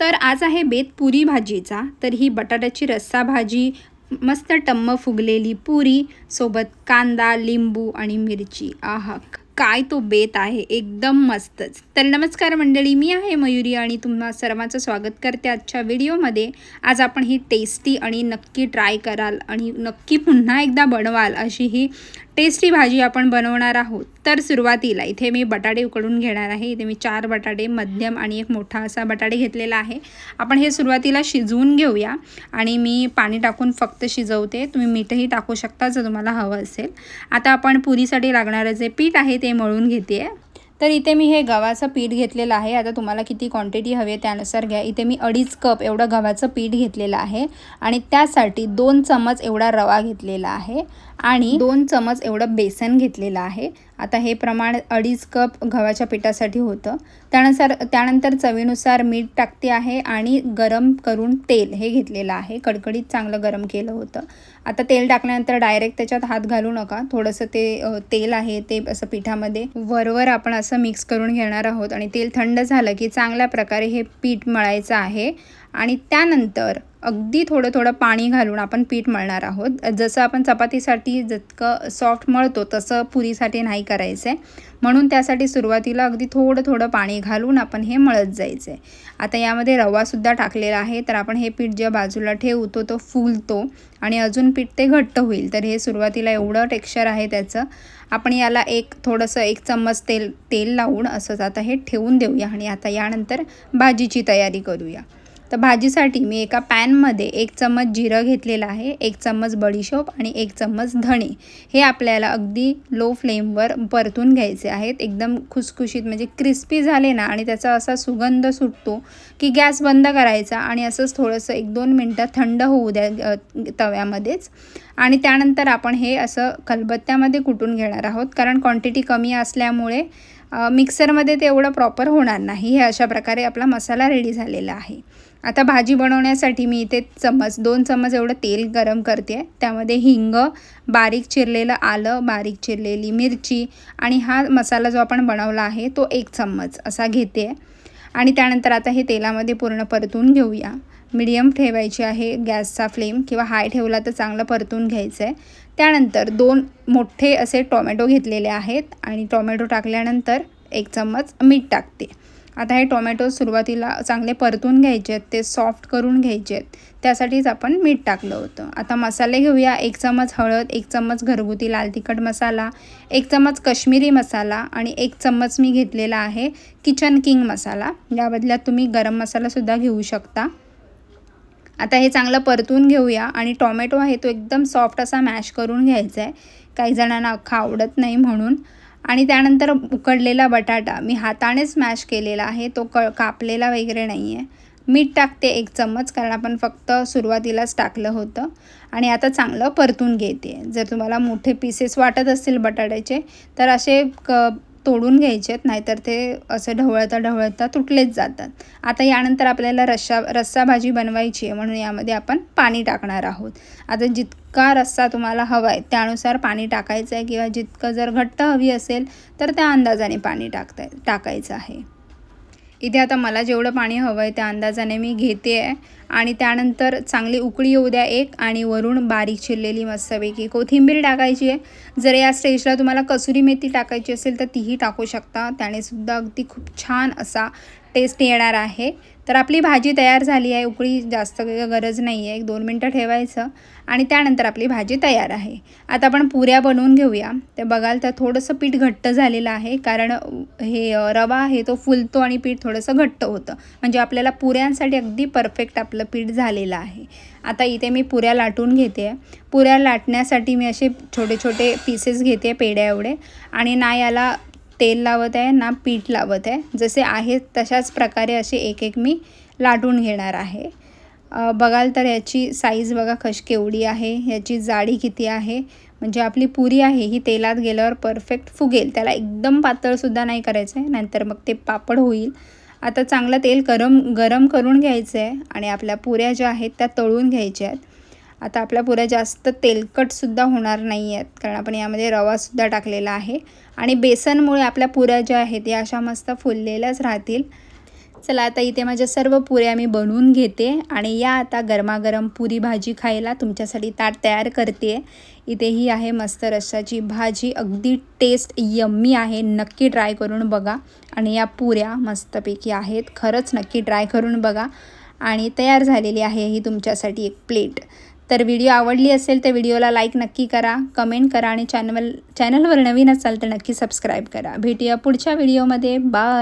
तर आज आहे बेत पुरी भाजीचा. तर ही बटाट्याची रस्सा भाजी मस्त टम्म फुगलेली पुरी सोबत कांदा लिंबू आणि मिरची. आहक. काय तो बेत आहे? एकदम मस्तच. तर नमस्कार मंडळी मी आहे मयुरी आणि तुम्हा सर्वांचं स्वागत करते आजच्या व्हिडिओमध्ये. आज आपण ही टेस्टी आणि नक्की ट्राय कराल आणि नक्की पुन्हा एकदा बनवाल अशी ही टेस्टी भाजी आपण बनवणार आहोत. तर सुरुवातीला इथे मी बटाटे उकडून घेणार आहे. इथे मी चार बटाटे मध्यम आणि एक मोठा असा बटाटे घेतलेला आहे. आपण हे सुरुवातीला शिजवून घेऊया आणि मी पाणी टाकून फक्त शिजवते. तुम्ही मीठही टाकू शकता जर तुम्हाला हवं असेल. आता आपण पुरीसाठी लागणारं जे पीठ आहे ते ते मळून घेते आहे तर इथे मी हे गव्हाचं पीठ घेतलेलं आहे. आता तुम्हाला किती क्वांटिटी हवी आहे त्यानुसार घ्या. इथे मी अडीच कप एवढं गव्हाचं पीठ घेतलेलं आहे. आणि त्यासाठी दोन चमच एवढा रवा घेतलेला आहे. आणि दोन चमच एवढं बेसन घेतलेलं आहे. आता हे प्रमाण अडीच कप गव्हाच्या पिठासाठी होतं. त्यानुसार त्यानंतर चवीनुसार मीठ टाकते आहे आणि गरम करून तेल हे घेतलेलं आहे. कडकडीत चांगलं गरम केलं होतं. आता तेल टाकल्यानंतर डायरेक्ट त्याच्यात हात घालू नका. थोडंसं ते तेल आहे ते असं पिठामध्ये. वरवर आपण असं मिक्स करून घेणार आहोत. आणि तेल थंड झालं की चांगल्या प्रकारे हे पीठ मळायचं आहे. आणि त्यानंतर अगदी थोडं थोडं पाणी घालून आपण पीठ मळणार आहोत. जसं आपण चपातीसाठी जितकं सॉफ्ट मळतो तसं पुरीसाठी नाही करायचं आहे म्हणून त्यासाठी सुरुवातीला अगदी थोडं थोडं पाणी घालून आपण हे मळत जायचं आहे आता यामध्ये रवासुद्धा टाकलेला आहे. तर आपण हे पीठ ज्या बाजूला ठेवतो तो फुलतो आणि अजून पीठ ते घट्ट होईल. तर हे सुरुवातीला एवढं टेक्स्चर आहे त्याचं. आपण याला एक थोडंसं एक चम्मच तेल तेल लावून असंच आता हे ठेवून देऊया आणि आता यानंतर भाजीची तयारी करूया. तर भाजीसाठी मी एका पॅनमध्ये एक चम्मच जिरं घेतलेलं आहे एक चम्मच बडीशोप आणि एक चम्मच धणे. हे आपल्याला अगदी लो फ्लेमवर परतून घ्यायचे आहेत. एकदम खुसखुशीत म्हणजे क्रिस्पी झाले ना आणि त्याचा असा सुगंध सुटतो की गॅस बंद करायचा आणि असंच थोडंसं एक दोन मिनटं थंड होऊ द्या तव्यामध्येच. आणि त्यानंतर आपण हे असं खलबत्त्यामध्ये कुटून घेणार आहोत. कारण क्वांटिटी कमी असल्यामुळे मिक्सरमध्ये तेवढं प्रॉपर होणार नाही. हे अशा प्रकारे आपला मसाला रेडी झालेला आहे. आता भाजी बनवण्यासाठी मी इथे चम्मच दोन चम्मच एवढं तेल गरम करते. आहे त्यामध्ये हिंग बारीक चिरलेलं आलं बारीक चिरलेली मिरची आणि हा मसाला जो आपण बनवला आहे तो एक चम्मच असा घेते. आहे आणि त्यानंतर आता हे तेलामध्ये पूर्ण परतून घेऊया. मीडियम ठेवायची आहे गॅसचा फ्लेम किंवा हाय ठेवला तर चांगलं परतून घ्यायचं आहे त्यानंतर दोन मोठे असे टोमॅटो घेतलेले आहेत आणि टोमॅटो टाकल्यानंतर एक चम्मच मीठ टाकते. आता हे टोमॅटो सुरुवातीला चांगले परतून घ्यायचे आहेत ते सॉफ्ट करून घ्यायचे आहेत. त्यासाठीच आपण मीठ टाकलं होतं. आता मसाले घेऊया. एक चमच हळद एक चमच घरगुती लाल तिखट मसाला एक चमच कश्मीरी मसाला आणि एक चम्मच मी घेतलेला आहे किचन किंग मसाला. या बदल्यात तुम्ही गरम मसालासुद्धा घेऊ शकता. आता हे चांगलं परतून घेऊया आणि टोमॅटो आहे तो एकदम सॉफ्ट असा मॅश करून घ्यायचा आहे. काही जणांना अख्खा आवडत नाही म्हणून. आणि त्यानंतर उकडलेला बटाटा मी हाताने स्मॅश केलेला आहे. तो क कापलेला वगैरे नाही आहे मीठ टाकते एक चम्मच कारण आपण फक्त सुरुवातीलाच टाकलं होतं. आणि आता चांगलं परतून घेते. जर तुम्हाला मोठे पीसेस वाटत असतील बटाट्याचे तर असे क तोडून घ्यायचे आहेत नाहीतर ते असं ढवळता ढवळता तुटलेच जातात. आता यानंतर आपल्याला रस्सा रस्सा भाजी बनवायची आहे म्हणून यामध्ये आपण पाणी टाकणार आहोत. आता जितका रस्सा तुम्हाला हवा आहे त्यानुसार पाणी टाकायचं आहे किंवा जितकं जर घट्ट हवी असेल तर त्या अंदाजाने पाणी टाकता टाकायचं आहे. इथे आता मला जेवढं पाणी हवं आहे त्या अंदाजाने मी घेते. आहे आणि त्यानंतर चांगली उकळी येऊ द्या एक आणि वरून बारीक चिरलेली मस्तपैकी कोथिंबीर टाकायची आहे. जर या स्टेजला तुम्हाला कसुरी मेथी टाकायची असेल तर तीही टाकू शकता. त्यानेसुद्धा अगदी खूप छान असा टेस्ट येणार आहे. तर आपली भाजी तयार झाली आहे. उकळी जास्त गरज नाही आहे. एक दोन मिनटं ठेवायचं आणि त्यानंतर आपली भाजी तयार आहे. आता आपण पुऱ्या बनवून घेऊया. ते बघाल तर थोडंसं पीठ घट्ट झालेलं आहे. कारण हे रवा आहे तो फुलतो आणि पीठ थोडंसं घट्ट होतं. म्हणजे आपल्याला पुऱ्यांसाठी अगदी परफेक्ट आपलं पीठ झालेलं आहे. आता इथे मी पुऱ्या लाटून घेते. पुऱ्या लाटण्यासाठी मी असे छोटे छोटे पीसेस घेते पेड्या एवढे. आणि ना याला तेल लावत आहे ना पीठ लावत आहे. जसे आहेत तशाच प्रकारे असे एक एक मी लाटून घेणार आहे. बघाल तर याची साईज बघा कश केवढी आहे याची जाडी किती आहे. म्हणजे आपली पुरी आहे ही तेलात गेल्यावर परफेक्ट फुगेल. त्याला एकदम पातळसुद्धा नाही करायचं आहे नंतर मग ते पापड होईल. आता चांगलं तेल गरम गरम करून घ्यायचं आहे आणि आपल्या पुऱ्या ज्या आहेत त्या तळून घ्यायच्या आहेत. आता आपल्या पुऱ्या जास्त तेलकटसुद्धा होणार नाही आहेत कारण आपण यामध्ये रवासुद्धा टाकलेला आहे. आणि बेसनमुळे आपल्या पुऱ्या ज्या आहेत या अशा मस्त फुललेल्याच राहतील. चला आता इथे माझ्या सर्व पुऱ्या मी बनवून घेते आणि या आता गरमागरम पुरी भाजी खायला तुमच्यासाठी ताट तयार करते. इथे ही आहे मस्त रस्साची भाजी अगदी टेस्ट यम्मी आहे. नक्की ट्राय करून बघा. आणि या पुऱ्या मस्तपैकी आहेत. खरंच नक्की ट्राय करून बघा. आणि तयार झालेली आहे ही तुमच्यासाठी एक प्लेट. तर व्हिडिओ आवडली असेल तर व्हिडिओला लाईक नक्की करा कमेंट करा आणि चॅनल चॅनलवर नवीन असाल तर नक्की सबस्क्राईब करा. भेटूया पुढच्या व्हिडिओमध्ये बाय